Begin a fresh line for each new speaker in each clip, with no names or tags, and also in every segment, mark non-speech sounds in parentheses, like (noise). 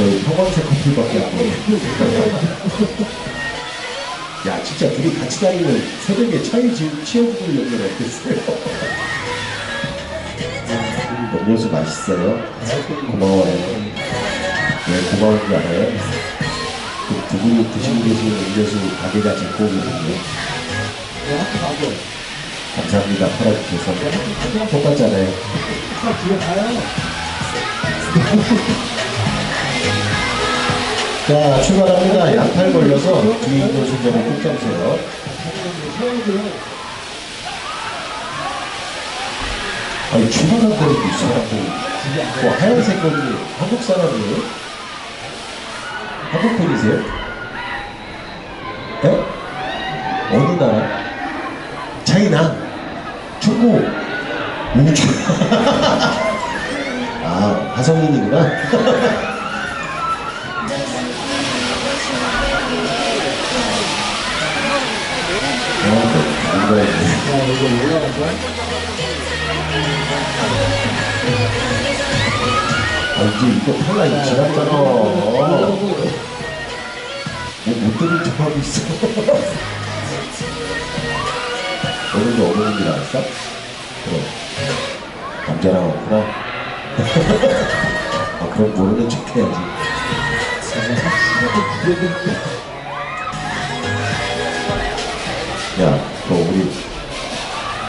저희 형광색 커플밖에 안 보여요. 야, 진짜 둘이 같이 다니면 새벽에 차에 지- 치워주고 연결 어땠어요? 음료수 맛있어요? 고마워요. 왜 고마운 줄 알아요? 그두 분이 드시고 계시는 음료수 가게가 제 거거든요. 감사합니다. 팔아주셔서. 똑같잖아요. (laughs) 자, 출발합니다. 양팔 걸려서 있는 순서를 꼭 잡으세요. 아니, 출발한다는 이 사람도. 뭐, 하얀색 거기 한국 사람이에요? 한국 분이세요? 예? 어느 나라? 차이나? 중국? 우주? (laughs) 아, 화성인이구나. (laughs) 어, 이거 아, 이제 이거 탈락이 지났잖아. 뭐못 들은 척 하고 있어. (laughs) 오늘도 어머님 줄 알았어? 그럼. 남자랑 왔구나. (laughs) 아, 그럼 해야지. 야,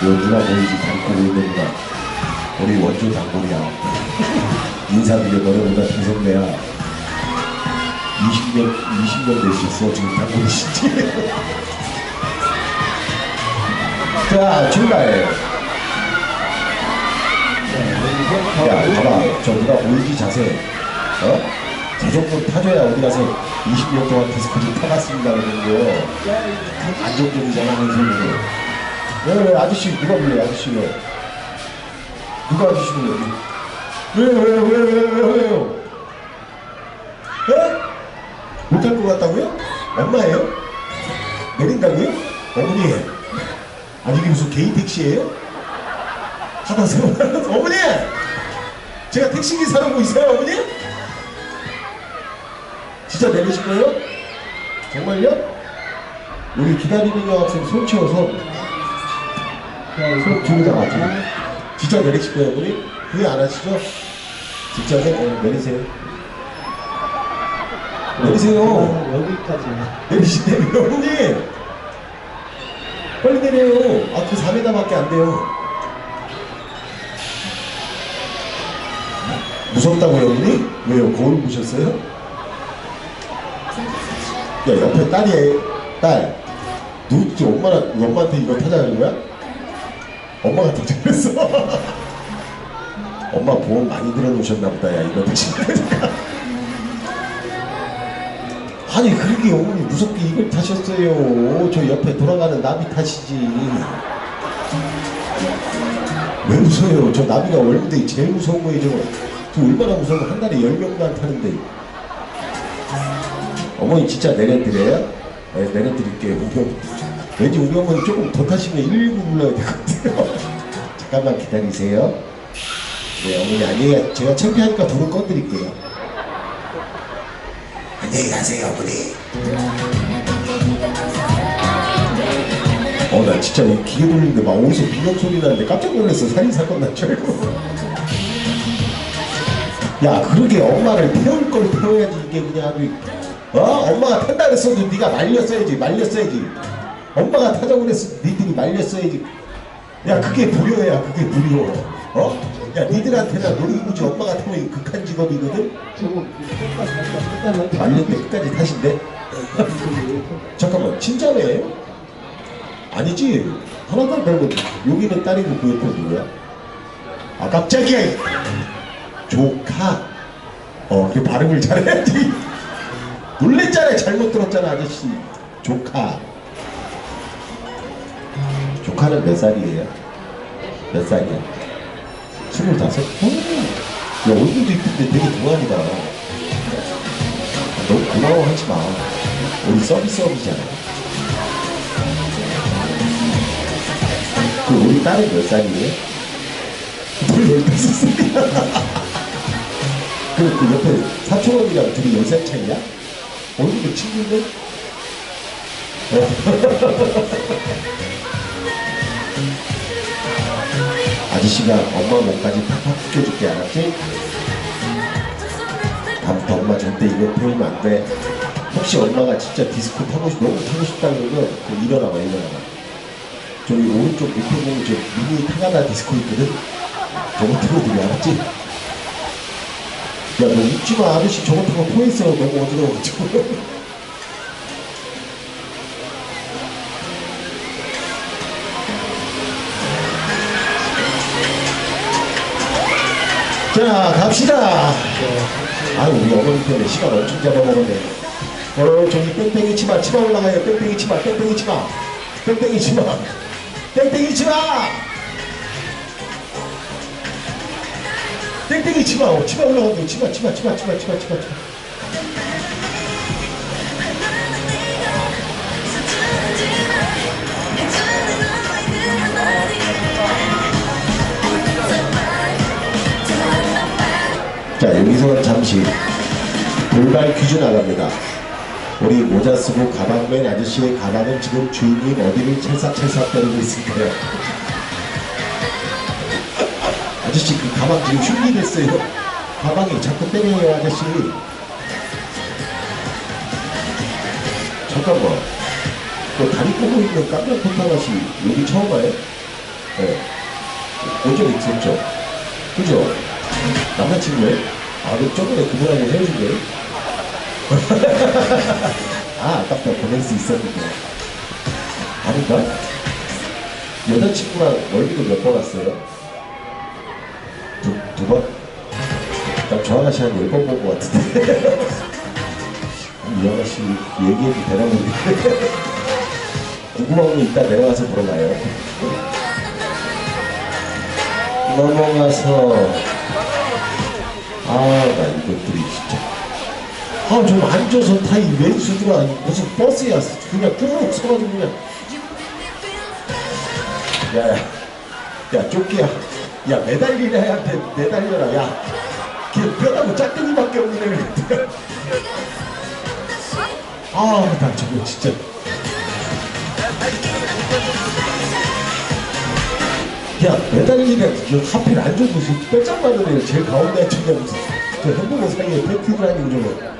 연주나 보이지 누나. 우리 원조 단골이야. 인사드려 너네보다 대선배야. 20년, 20년 되셨어. 지금 단골이시지. (laughs) 자, 출발. 야, 봐봐. 저 누나 보이지 자세. 어? 저 정도 타줘야 어디 가서 20년 동안 디스크를 타봤습니다. 그러는 거. 안 정적이잖아, 하는 소리로. 왜, 왜, 아저씨, 누가 불러요, 아저씨 왜? 누가 아저씨 불러요? 왜, 왜, 왜, 왜, 왜, 왜요? 예? 못할 것 같다고요? 엄마예요? 내린다고요? 어머니. 아니, 이게 무슨 개인 택시예요? 하다 세워 어머니! 제가 택시기사라고 있어요, 어머니? 진짜 내리실 거예요? 정말요? 우리 기다리는 여학생 손 치워서 손 둘다 맞죠? 진짜 내리실 거예요, 어머니? 후회 안 하시죠? 진짜 어, 내리세요. 내리세요.
여기까지.
내리시대요, 어머니! 빨리 내려요. 아, 그 4m밖에 안 돼요. 무섭다고요, 어머니? 왜요? 거울 보셨어요? 야, 옆에 딸이, 딸. 누, 지 엄마랑, 엄마한테 이거 타자는 거야? 엄마가 더 잘했어. (laughs) 엄마 보험 많이 들어놓으셨나 보다, 야, 이거 대신. (laughs) 아니, 그렇게 어머니 무섭게 이걸 타셨어요. 저 옆에 돌아가는 나비 타시지. 왜 무서워요? 저 나비가 월드데이 제일 무서운 거예요, 저거. 저 얼마나 무서운 거, 한 달에 10명도 안 타는데. 어머니 진짜 내려드려요? 네, 내려드릴게요. 우리 어머니. 왠지 어머니 조금 더 타시면 119 불러야 될 것 같아요. 잠깐만 기다리세요. 네, 어머니 안녕히, 제가 창피하니까 불을 꺼드릴게요. 안녕히 가세요, 어머니. 어, 나 진짜 이 기계 돌리는데 막 어디서 비명 소리 나는데 깜짝 놀랐어. 살인사건 난 줄 알고. 야, 그러게 엄마를 태울 걸 태워야지 이게 그냥 어? 엄마가 탄다 그랬어도 네가 말렸어야지 말렸어야지 엄마가 타자고 그랬어 니들이 말렸어야지 야 그게 불효야 그게 불효 어? 야 니들한테나 놀이기구지 엄마가 타면 극한 직업이거든?
저거 끝까지
타신대? 잠깐만 친자매예요? 아니지? 하나도 안 닮은 여기는 딸이고 그 옆에 누구야? 아 깜짝이야! 조카! 어 그 발음을 잘해야지. 놀랬잖아 잘못 들었잖아 아저씨. 조카 조카는 몇 살이에요? 몇 살이야? 스물다섯? 어, 야 얼굴도 이쁜데 되게 동안이다 너무 고마워하지 마. 우리 서비스업이잖아. 그 우리 딸은 몇 살이에요? 뭘 열다섯 살이야. (laughs) 그, 그 옆에 사촌원이랑 둘이 몇살 차이야? 얼굴도 친구인데? (laughs) 아저씨가 엄마 몸까지 팍팍 붙여줄게 알았지? 다음부터 엄마 절대 이거 태우면 안 돼. 혹시 엄마가 진짜 디스코 타고 싶, 너무 타고 싶다 그러면 그 일어나봐 일어나봐. 저기 오른쪽 밑에 보면 저 미니 타가다 디스코 있거든? 저거 틀어드려 알았지? 야너 웃지마 아저씨 저거 타고 토했어 너무 어지러워가지고 자 갑시다. 아유 우리 어머니 때문에 시간 엄청 잡아먹었네. 어 저기 뺑뺑이 치마 치마 올라가요. 뺑뺑이 치마 뺑뺑이 치마. 뺑뺑이 치마. 뺑뺑이 치마! 땡땡이 치마 어, 치마 올라간다 치마 치마 치마 치마 치마 치마 치마 30 물말 퀴즈 나갑니다. 우리 모자 쓰고 가방 맨 아저씨의 가방은 지금 주인님 어디를 찰싹찰싹 때리고 있을까요? 아저씨 그 가방 지금 흉기 됐어요. 가방이 자꾸 때려요 아저씨. 잠깐만. 그 다리 꼬고 있는 깜짝 폭탄 아씨 여기 처음 와요? 네. 오전에 있었죠? 그죠? 남자친구예요? 아, 그 저번에 그분하고 헤어진 거예요? (laughs) 아, 아깝다. 보낼 수 있었는데. 아닌가? 여자친구랑 월미도 몇 번 왔어요? 두, 두 번? 나저 아가씨 한 열 번 본 것 같은데. (laughs) 이 아가씨 얘기해도 되나 모르겠는데. 궁금한 거 이따 내려가서 물어봐요. (laughs) 넘어가서 아, 나 이것들이 진짜. 아, 좀 앉아서 타이 왼수들아 무슨 버스야. 그냥 꾹 서가지고 그냥. 야, 야, 야, 쫓기야. 야, 매달리는 애한테 매달려라. 야, 걔 뼈다고 짝대기밖에 없는 애를. 아, 나 저거 진짜. 야, 매달리는 저 하필 앉아서 뼈짝 맞는 애 제일 가운데 앉혀가 무슨 저 햄버거 사이에 패티를 아니고 저거.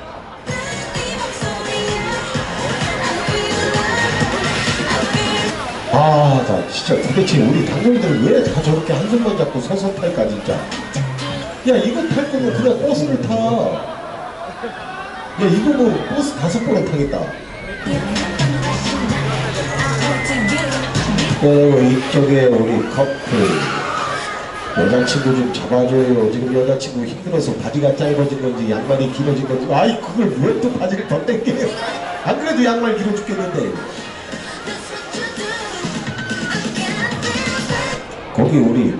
아, 나 진짜 도대체 우리 당뇨들 왜 다 저렇게 한손만 잡고 서서 탈까 진짜. 야, 이거 탈 거면 그냥 버스를 타. 야, 이거 뭐 버스 다섯 번은 타겠다. 그리고 이쪽에 우리 커플 여자친구 좀 잡아줘요. 지금 여자친구 힘들어서 바지가 짧아진 건지 양말이 길어진 건지 아이 그걸 왜 또 바지를 더 땡겨요. 안 그래도 양말 길어 죽겠는데. 거기 우리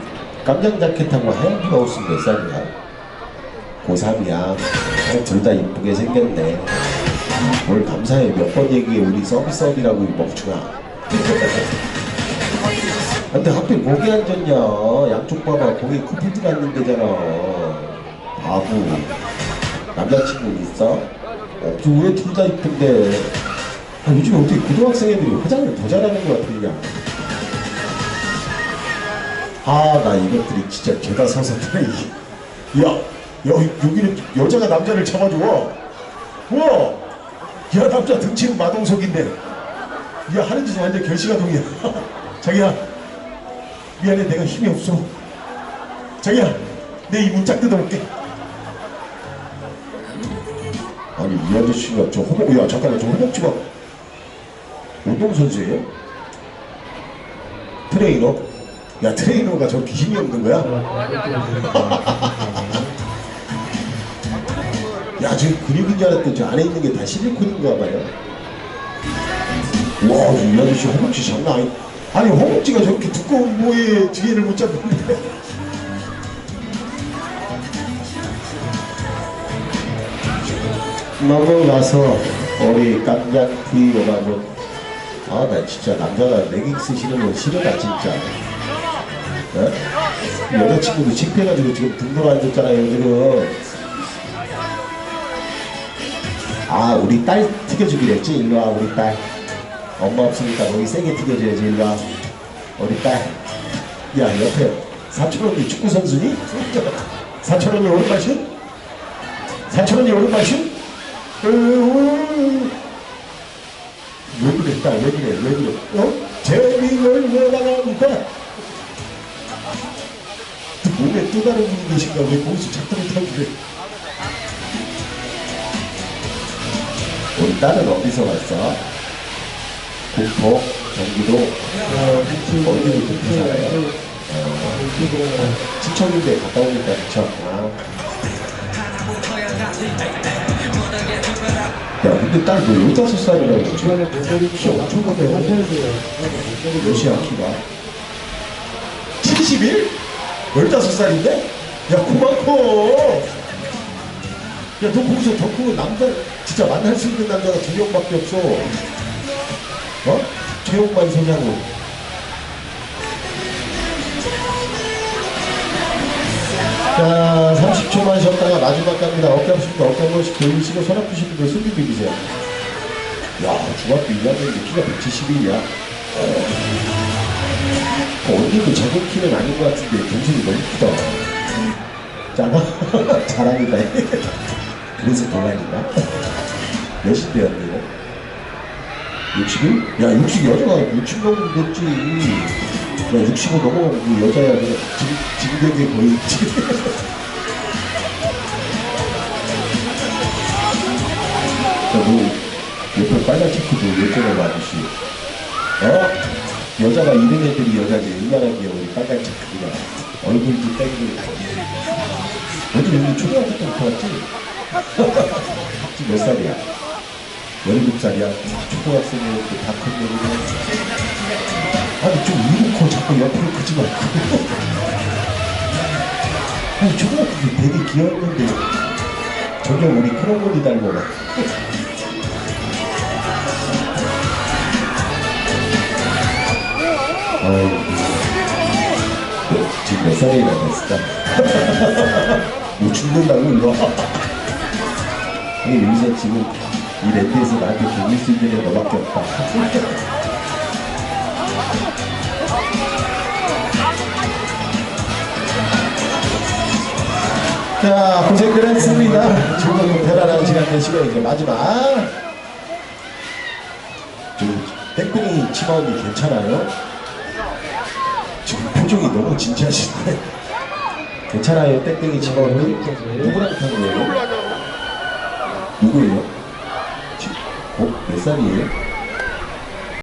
깜장 자켓하고 하얀 비가 옷은 몇 살이야? 고3이야. 둘 다 이쁘게 생겼네. 뭘 감사해. 몇 번 얘기해. 우리 서비스업이라고 이 멍충아. (laughs) 근데 하필 목이 앉았냐? 양쪽 봐봐. 거기 커플들 앉는 데잖아. 바보. 남자친구 있어? 없지. 왜둘 다 이쁜데? 아, 요즘 어떻게 고등학생 애들이 화장을 더 잘하는 것 같으냐? 아, 나 이것들이 진짜 죄다 서서 그래. 야, 야, 여기는 여자가 남자를 잡아줘. 우와! 야, 남자 등치는 마동석인데. 야, 하는 짓이 완전 결시가동이야. (laughs) 자기야, 미안해, 내가 힘이 없어. 자기야, 내 이 문짝 뜯어볼게. 아니, 이 아저씨가 저 허벅, 야, 잠깐만, 저 허벅지가 운동선수예요? 트레이너? 야, 트레이너가 저렇게 힘이 없는 거야? 야, 저 근육인 줄 알았더니 저 안에 있는 게 다 실리콘인가 봐요. 와, 이 아저씨 허벅지 장난 아니. 아니, 허벅지가 저렇게 두꺼운 뭐에 뒤에를 못 잡는데. 넘어가서 우리 깜장티 오라면 아, 나 진짜 남자가 레깅스 신으면 싫어다, 진짜. 네? 여자친구도 창피해가지고 지금 등록 안 줬잖아요, 지금. 아 우리 딸 튀겨주기로 했지 일로 와 우리 딸 엄마 없으니까 거기 세게 튀겨줘야지 일로 와 우리 딸야 옆에 사촌 언니 축구 선수니? (laughs) 사촌 언니 오른 발 슛? 사촌 언니 오른 발 슛? 으으으. 왜 그래 딸왜 그래 왜 그래 어? 재미를 내나갑니다 몸에 또 다른 분이 계신가 왜 거기서 작전을 타길래 우리 딸은 어디서 왔어? 국토, 경기도,
어,
부산이에요? 시청인데 갔다 오니까 그쵸? 아. 야 근데 딸너 열다섯 살이라고
모델이 키 엄청 큰데 한편에서요.
몇이야 키가? 71? 15살인데? 야 그만 커! 야너 거기서 더 크고 남자 진짜 만날 수 있는 남자가 두 명밖에 없어 어? 최홍만 세자고. 자 30초만 쉬었다가 마지막 갑니다. 어깨부시고 어깨부시고 돌리시고 손 아프시는 분 숨이 비비세요. 야 중학교 2학년인데 키가 171이야. 어, 언니도 작은 그 키는 아닌 것 같은데 동생이 너무 크다. 작아? 뭐, (laughs) 잘합니다. (laughs) 그래서 돌아니까 몇시 때였네요 60일? 야 60, 여자가 60 넘으면 됐지 야 65 넘으면 여자야 내가 진격에 보이지 (laughs) 야너 옆에 빨간 체크도 예전에 와주시 어? 여자가 이런 애들이 여자지 얼마나 귀여워 빨간 체크가 얼굴도 땡기고 어제 여기 초등학교 때부터 왔지? 지금 몇 살이야? 17살이야. 초등학생이었고 다큰 놈이네 아니 좀커 자꾸 옆으로 크지 말고. (laughs) 아니 초등학교 때 되게 귀여웠는데 저게 우리 크로모니 닮아가 너 지금 몇 살이나 됐을까? (laughs) 뭐 죽는다고 일로 와. 여기서 지금 이 랜드에서 나한테 견딜 수 있는 애 너밖에 없다. 자, 고생들 했습니다. 즐거운 편안한 시간 되시고, 이제 마지막. 저, 땡땡이 치마언니 괜찮아요? 지금 표정이 너무 진지하신데. 괜찮아요, 땡땡이 치마언니? 누구랑 탄 거예요? 누구예요? 지- 어? 몇 살이에요?